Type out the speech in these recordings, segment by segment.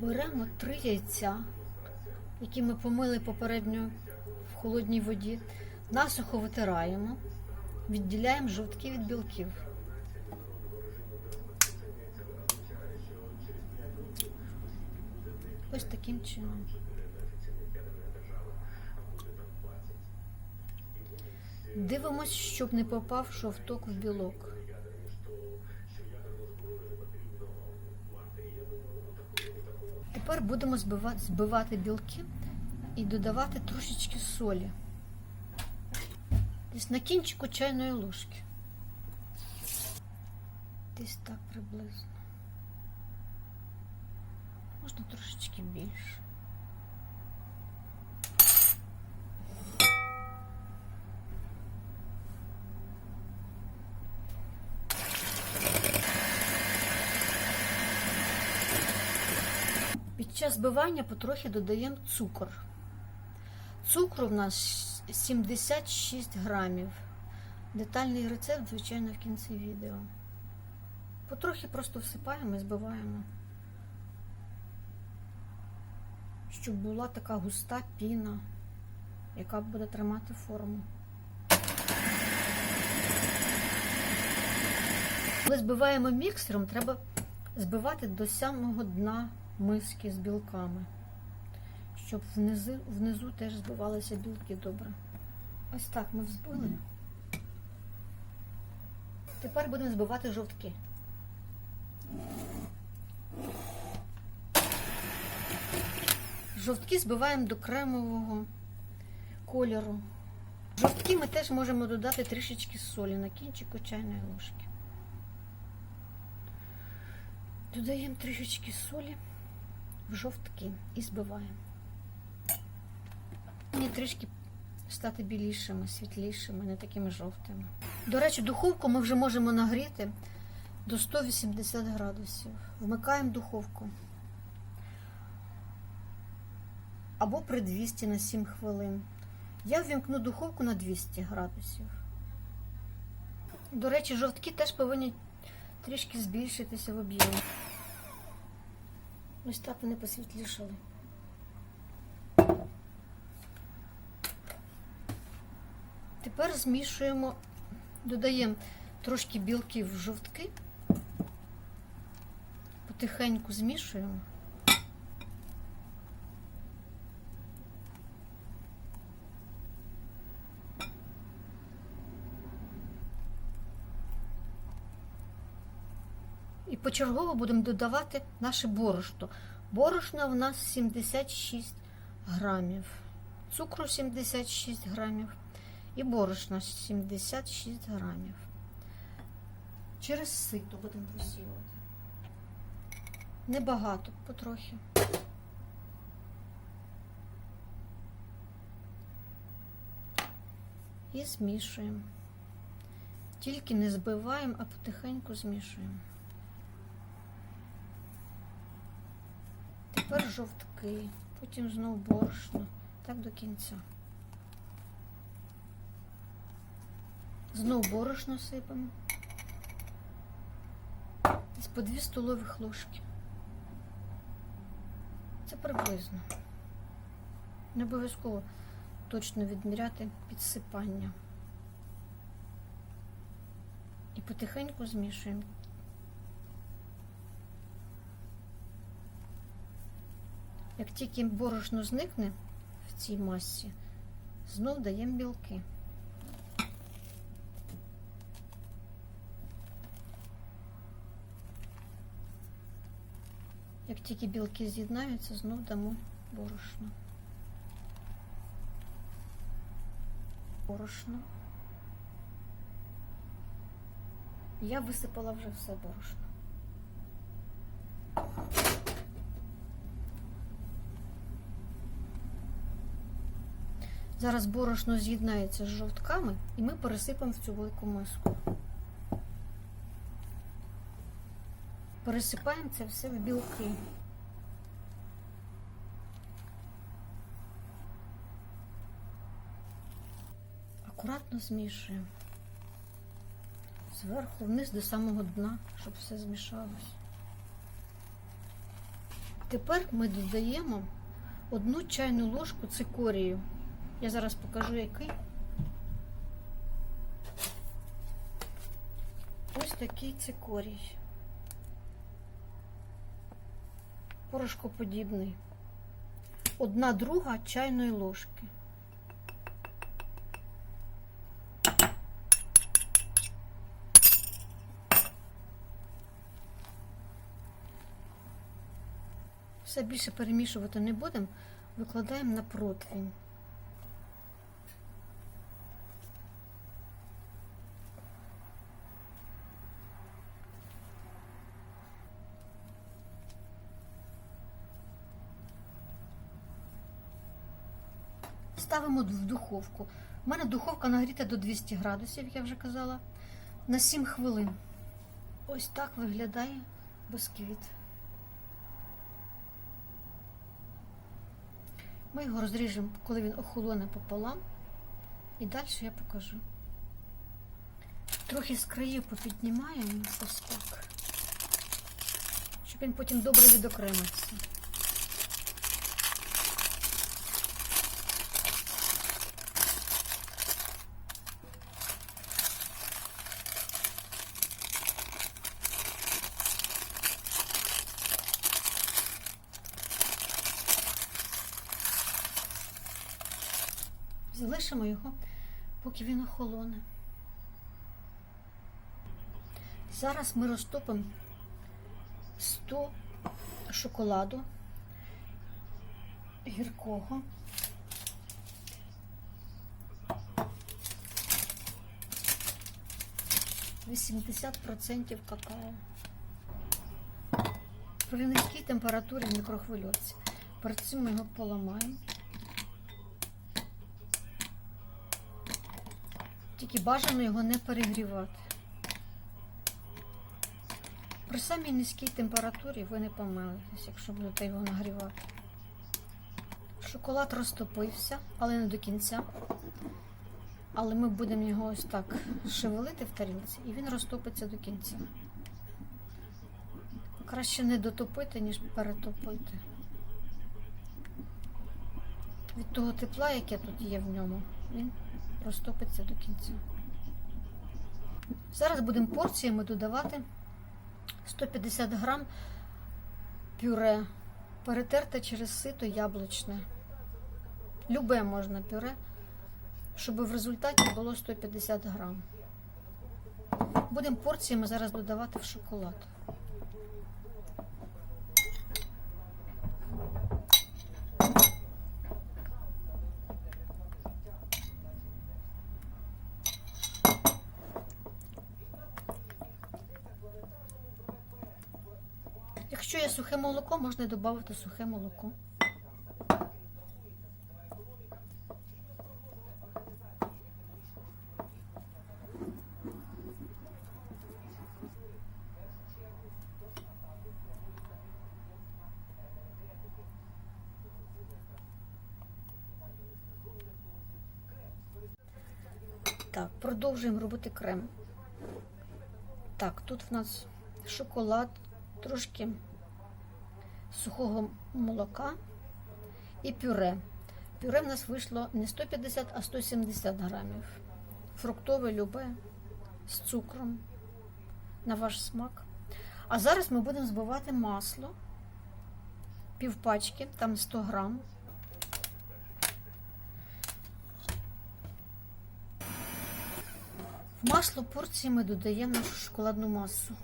Беремо три яйця, які ми помили попередньо в холодній воді, насухо витираємо, відділяємо жовтки від білків. Ось таким чином. Дивимось, щоб не попав жовток в білок. Тепер будемо збивати, білки і додавати трошечки солі. Десь на кінчику чайної ложки. Десь так приблизно. Можна трошечки більше. Під час збивання потрохи додаємо цукор. Цукру в нас 76 грамів. Детальний рецепт, звичайно, в кінці відео. Потрохи просто всипаємо і збиваємо, щоб була така густа піна, яка буде тримати форму. Коли збиваємо міксером, треба збивати до самого дна миски з білками, щоб внизу, внизу теж збивалися білки добре. Ось так ми взбили. Тепер будемо збивати жовтки. Жовтки збиваємо до кремового кольору. Жовтки ми теж можемо додати трішечки солі на кінчику чайної ложки. Додаємо трішечки солі в жовтки і збиваємо. Вони трішки стати білішими, світлішими, не такими жовтими. До речі, духовку ми вже можемо нагріти до 180 градусів. Вмикаємо духовку. Або при 200 на 7 хвилин. Я ввімкну духовку на 200 градусів. До речі, жовтки теж повинні трішки збільшитися в об'ємі. Ось так вони посвітлішали. Тепер змішуємо, додаємо трошки білків в жовтки, потихеньку змішуємо. Почергово будемо додавати наше борошно. Борошна в нас 76 грамів, цукру 76 грамів і борошна 76 грамів. Через сито будемо просіювати. Небагато, потрохи. І змішуємо. Тільки не збиваємо, а потихеньку змішуємо. Тепер жовтки, потім знову борошно, так до кінця. Знову борошно сипемо. Десь по 2 столових ложки. Це приблизно. Не обов'язково точно відміряти підсипання. І потихеньку змішуємо. Як тільки борошно зникне в цій масі, знов даємо білки. Як тільки білки з'єднаються, знов дамо борошно. Борошно. Я висипала вже все борошно. Зараз борошно з'єднається з жовтками і ми пересипемо в цю велику миску. Пересипаємо це все в білки. Акуратно змішуємо. Зверху вниз до самого дна, щоб все змішалось. Тепер ми додаємо одну чайну ложку цикорію. Я зараз покажу який. Ось такий цикорій. Порошкоподібний. Одна друга чайної ложки. Все більше перемішувати не будемо, викладаємо на противень. Ставимо в духовку. У мене духовка нагріта до 200 градусів, як я вже казала, на 7 хвилин. Ось так виглядає бисквіт. Ми його розріжемо, коли він охолоне пополам. І далі я покажу. Трохи з країв попіднімаємо ось так, щоб він потім добре відокремився. Залишимо його, поки він охолоне. Зараз ми розтопимо 100 шоколаду гіркого. Вісімдесят процентів какао. При низькій температурі в мікрохвильовці. Ми його поламаємо. Тільки бажано його не перегрівати. При самій низькій температурі ви не помилитесь, якщо будете його нагрівати. Шоколад розтопився, але не до кінця. Але ми будемо його ось так шевелити в тарілці, і він розтопиться до кінця. Краще не дотопити, ніж перетопити. Від того тепла, яке тут є в ньому, він розтопиться до кінця. Зараз будемо порціями додавати 150 грам пюре, перетерте через сито яблучне. Любе можна пюре, щоб в результаті було 150 грам. Будемо порціями зараз додавати в шоколад. Якщо є сухе молоко, можна додати сухе молоко. Так, продовжуємо робити крем. Так, тут в нас шоколад, трошки сухого молока і пюре. Пюре в нас вийшло не 150, а 170 грамів. Фруктове любе з цукром на ваш смак. А зараз ми будемо збивати масло, півпачки, там 100 грам. В масло порції ми додаємо нашу шоколадну масу.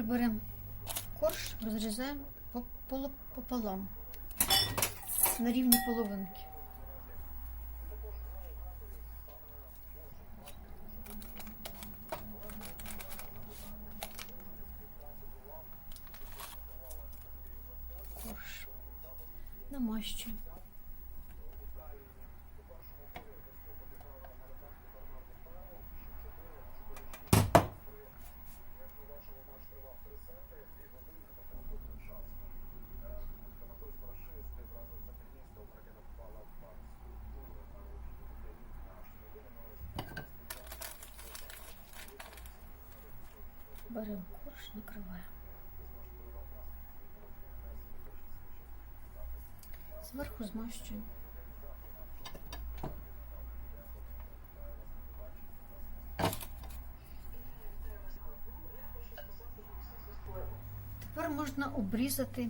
Тепер беремо корж, розрізаємо пополам на рівні половинки. Корж. Намащуємо. Беремо корж, накриваємо. Зверху змащуємо. Тепер можна обрізати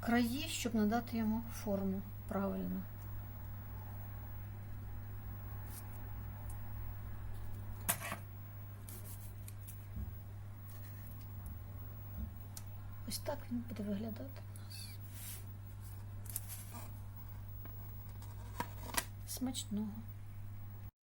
краї, щоб надати йому форму правильну. Ось так він буде виглядати у нас. Смачного.